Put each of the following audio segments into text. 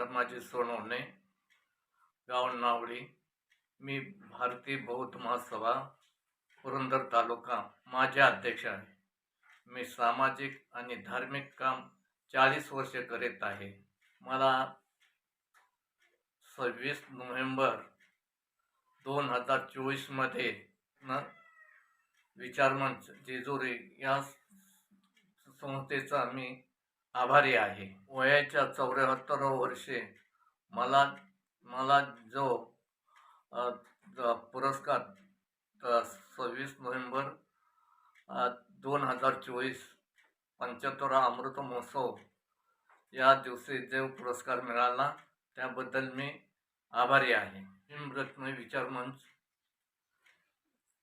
धर्माची सोनवणे गाव नावळी मी भारतीय बौद्ध महासभा पुरंदर तालुका माझे अध्यक्ष आहे. मी सामाजिक आणि धार्मिक काम चाळीस वर्ष करीत आहे. मला सव्वीस नोव्हेंबर दोन हजार चोवीसमध्ये न विचारमंच जेजुरी या संस्थेचा मी आभारी आहे. वयाच्या चौऱ्याहत्तर वर्षे मला मला जो पुरस्कार सव्वीस नोव्हेंबर दोन हजार चोवीस पंच्याहत्तरा अमृत महोत्सव या दिवशी जो पुरस्कार मिळाला त्याबद्दल मी आभारी आहे. हिमरत्न विचार मंच.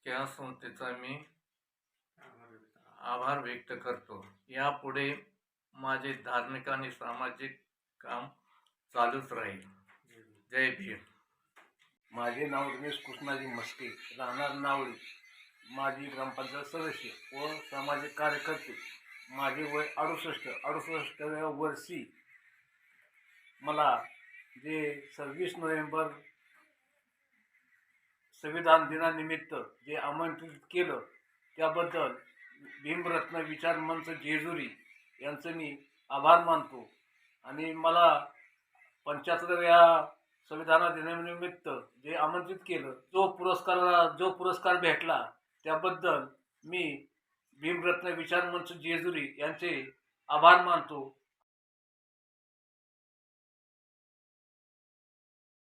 या संस्थेचा मी आभार व्यक्त करतो. यापुढे माझे धार्मिक आणि सामाजिक काम चालूच राहील. जय भीम. माझे नाव रमेश कृष्णाजी मस्के राहणार नावळी. माजी ग्रामपंचायत सदस्य व सामाजिक कार्यकर्ते. माझे वय अडुसष्ट. अडुसष्टव्या वर्षी मला जे सव्वीस नोव्हेंबर संविधान दिनानिमित्त जे आमंत्रित केलं त्याबद्दल भीमरत्न विचार मंच जेजुरी यांचं मी आभार मानतो. आणि मला पंच्याहत्तर या संविधाना दिनानिमित्त जे आमंत्रित केलं जो पुरस्कार जो पुरस्कार भेटला त्याबद्दल मी भीमरत्न विचार मंच जेजुरी यांचे आभार मानतो.